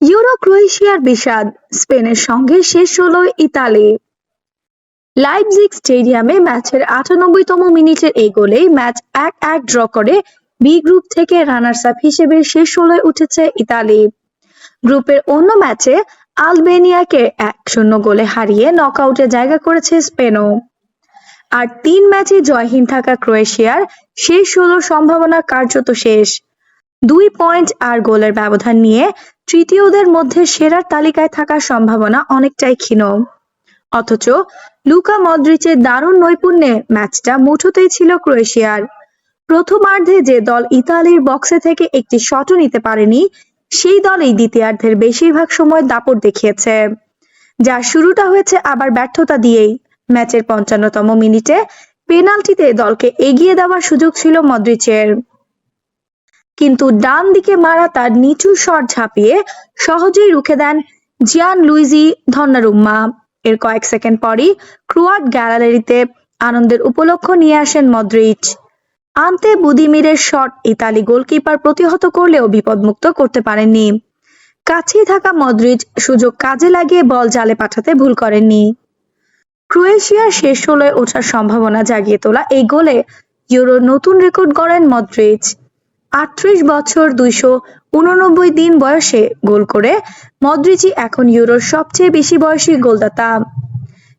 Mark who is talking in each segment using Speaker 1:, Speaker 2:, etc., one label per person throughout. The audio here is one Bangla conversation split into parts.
Speaker 1: ইউরো ক্রোয়েশিয়ার বিষাদ স্পেনের সঙ্গে শেষ হলো ইতালি। লাইপজিগ স্টেডিয়ামে ম্যাচের আটানব্বইতম মিনিটের এই গোলেই ম্যাচ এক এক ড্র করে বি গ্রুপ থেকে রানার্স আপ হিসেবে শেষ ষোলোয় উঠেছে ইতালি। গ্রুপের অন্য ম্যাচে আলবেনিয়াকে এক শূন্য গোলে হারিয়ে নকআউটে জায়গা করেছে স্পেনও। আর তিন ম্যাচে জয়হীন থাকা ক্রোয়েশিয়ার শেষ ষোলো সম্ভাবনা কার্যত শেষ। দুই পয়েন্ট আর গোলের ব্যবধান নিয়ে তৃতীয়দের মধ্যে সেরার তালিকায় থাকার সম্ভাবনা অনেকটাই ক্ষীণ। অথচ লুকা মদ্রিচের দারুণ নৈপুণ্যে ম্যাচটা মুঠোতেই ছিল ক্রোয়েশিয়ার। প্রথমার্ধে যে দল ইতালির বক্সে থেকে একটি শটও নিতে পারেনি, সেই দলই দ্বিতীয়ার্ধের বেশিরভাগ সময় দাপট দেখিয়েছে। যার শুরুটা হয়েছে আবার ব্যর্থতা দিয়েই। ম্যাচের পঞ্চান্নতম মিনিটে পেনাল্টিতে দলকে এগিয়ে দেওয়ার সুযোগ ছিল মদ্রিচের কিন্তু ডান দিকে মারা তার নিচু শট ঝাঁপিয়ে সহজেই রুখে দেন জিয়ান লুইজি ধন্নারুম্মা। এর কয়েক সেকেন্ড পরই ক্রোয়াট গ্যালারিতে আনন্দের উপলক্ষ নিয়ে আসেন মদ্রিচ আন্তে বুদিমিরের শট ইতালি গোলকিপার প্রতিহত করলেও বিপদমুক্ত করতে পারেননি। কাছেই থাকা মদ্রিজ সুযোগ কাজে লাগিয়ে বল জালে পাঠাতে ভুল করেননি। ক্রোয়েশিয়ার শেষ ষোলোয় ওঠার সম্ভাবনা জাগিয়ে তোলা এই গোলে ইউরোর নতুন রেকর্ড গড়েন মদ্রিচ আটত্রিশ বছর দুইশো উননব্বই দিন বয়সে গোল করে মদ্রিচই এখন ইউরোর সবচেয়ে বেশি বয়সী গোলদাতা।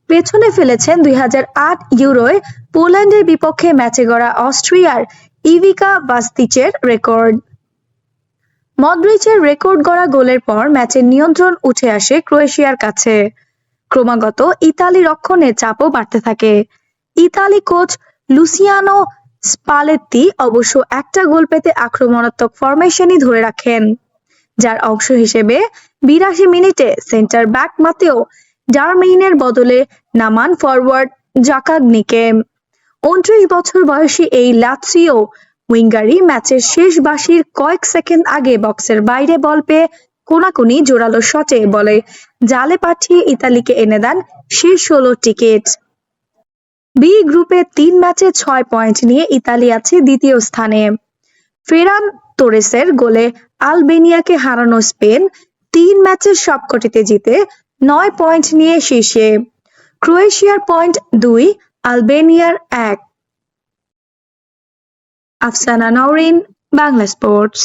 Speaker 1: পেছনে ফেলেছেন দুই ইউরোয় পোল্যান্ডের বিপক্ষে ম্যাচে গড়া অস্ট্রিয়ার ইভিকা বাস্তিচের রেকর্ড। মদ্রিচের রেকর্ড গড়া গোলের পর ম্যাচের নিয়ন্ত্রণ উঠে আসে ক্রোয়েশিয়ার কাছে। ক্রমাগত ইতালি রক্ষণে চাপও বাড়তে থাকে। ইতালি কোচ লুসিয়ানো স্পালেত্তি অবশ্য একটা গোল পেতে আক্রমণাত্মক ফরমেশনই ধরে রাখেন, যার অংশ হিসেবে বিরাশি মিনিটে সেন্টার ব্যাক মাতেও ডারমেইনের বদলে নামান ফরওয়ার্ড জাকাগনিকে উনত্রিশ বছর বয়সী এই লাত্রিও উইঙ্গারি ম্যাচের শেষ বাসির কয়েক সেকেন্ড আগে বক্সের বাইরে বল পেয়ে কোনাকুনি জোরালো শটে বলে, জালে পাঠিয়ে ইতালিকে এনে দেন শেষ ষোলো টিকিট। বি গ্রুপে তিন ম্যাচে ছয় পয়েন্ট নিয়ে ইতালি আছে দ্বিতীয় স্থানে। ফেরান তোরেসের গোলে আলবেনিয়াকে হারানো স্পেন তিন ম্যাচের সবকটিতে জিতে নয় পয়েন্ট নিয়ে শীর্ষে। ক্রোয়েশিয়ার পয়েন্ট দুই, আলবেনিয়ার এক। আফসানা নওরিন, বাংলা স্পোর্টস।